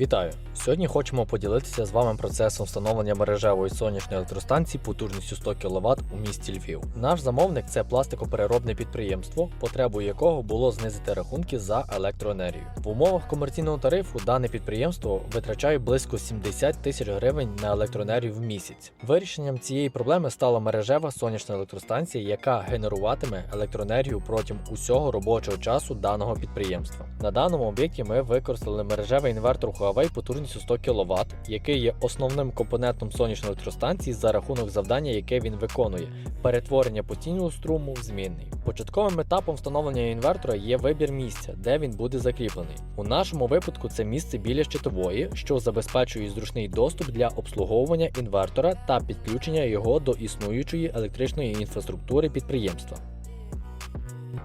Вітаю! Сьогодні хочемо поділитися з вами процесом встановлення мережевої сонячної електростанції потужністю 100 кВт у місті Львів. Наш замовник це пластикопереробне підприємство, потребою якого було знизити рахунки за електроенергію. В умовах комерційного тарифу дане підприємство витрачає близько 70 тисяч гривень на електроенергію в місяць. Вирішенням цієї проблеми стала мережева сонячна електростанція, яка генеруватиме електроенергію протягом усього робочого часу даного підприємства. На даному об'єкті ми використали мережевий інвертор Huawei потужністю 100 кВт, який є основним компонентом сонячної електростанції за рахунок завдання, яке він виконує перетворення постійного струму в змінний. Початковим етапом встановлення інвертора є вибір місця, де він буде закріплений. У нашому випадку це місце біля щитової, що забезпечує зручний доступ для обслуговування інвертора та підключення його до існуючої електричної інфраструктури підприємства.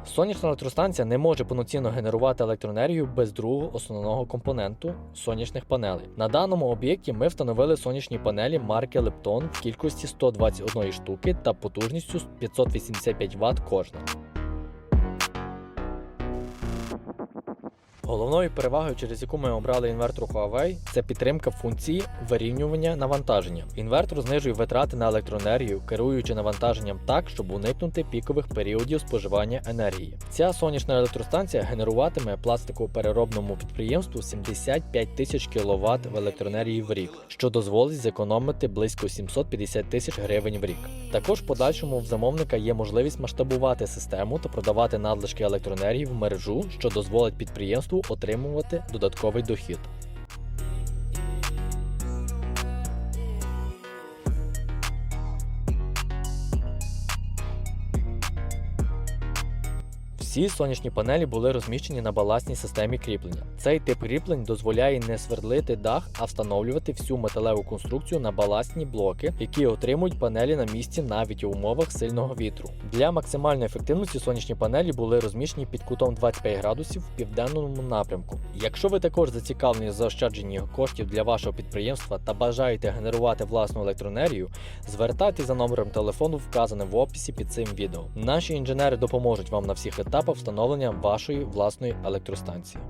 Сонячна електростанція не може повноцінно генерувати електроенергію без другого основного компоненту сонячних панелей. На даному об'єкті ми встановили сонячні панелі марки Lepton в кількості 121 штуки та потужністю 585 Вт кожна. Головною перевагою, через яку ми обрали інвертор Huawei, це підтримка функції вирівнювання навантаження. Інвертор знижує витрати на електроенергію, керуючи навантаженням так, щоб уникнути пікових періодів споживання енергії. Ця сонячна електростанція генеруватиме пластикопереробному підприємству 75 тисяч кВт в електроенергії в рік, що дозволить зекономити близько 750 тисяч гривень в рік. Також в подальшому в замовника є можливість масштабувати систему та продавати надлишки електроенергії в мережу, що дозволить підприємству отримувати додатковий дохід. Всі сонячні панелі були розміщені на баласній системі кріплення. Цей тип кріплень дозволяє не свердлити дах, а встановлювати всю металеву конструкцію на баластні блоки, які отримують панелі на місці навіть у умовах сильного вітру. Для максимальної ефективності сонячні панелі були розміщені під кутом 25 градусів в південному напрямку. Якщо ви також зацікавлені в заощадженні коштів для вашого підприємства та бажаєте генерувати власну електроенергію, звертайтеся за номером телефону, вказаним в описі під цим відео. Наші інженери допоможуть вам на всіх етапах встановлення вашої власної електростанції.